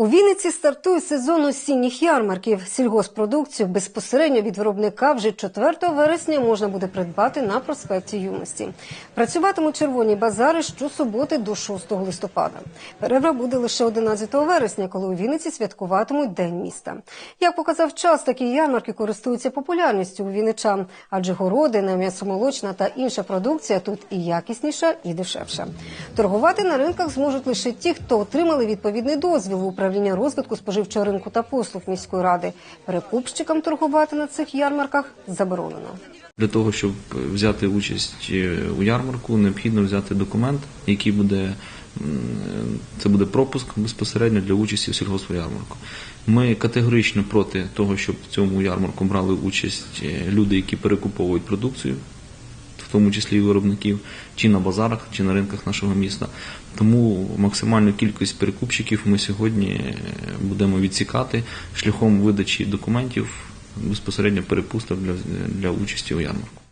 У Вінниці стартує сезон осінніх ярмарків. Сільгоспродукцію безпосередньо від виробника вже 4 вересня можна буде придбати на проспекті Юності. Працюватимуть червоні базари щосуботи до 6 листопада. Перерва буде лише 11 вересня, коли у Вінниці святкуватимуть День міста. Як показав час, такі ярмарки користуються популярністю у вінничан, адже городина, м'ясомолочна та інша продукція тут і якісніша, і дешевша. Торгувати на ринках зможуть лише ті, хто отримали відповідний дозвіл в управління розвитку споживчого ринку та послуг міської ради. Перекупщикам торгувати на цих ярмарках заборонено. Для того, щоб взяти участь е, у ярмарку, необхідно взяти документ, який буде це буде пропуск безпосередньо для участі в сільгоспярмарку. Ми категорично проти того, щоб в цьому ярмарку брали участь е, люди, які перекуповують продукцію, тому числі і виробників, чи на базарах, чи на ринках нашого міста. Тому максимальну кількість перекупщиків ми сьогодні е, будемо відсікати шляхом видачі документів безпосередньо перепусток для, для участі у ярмарку.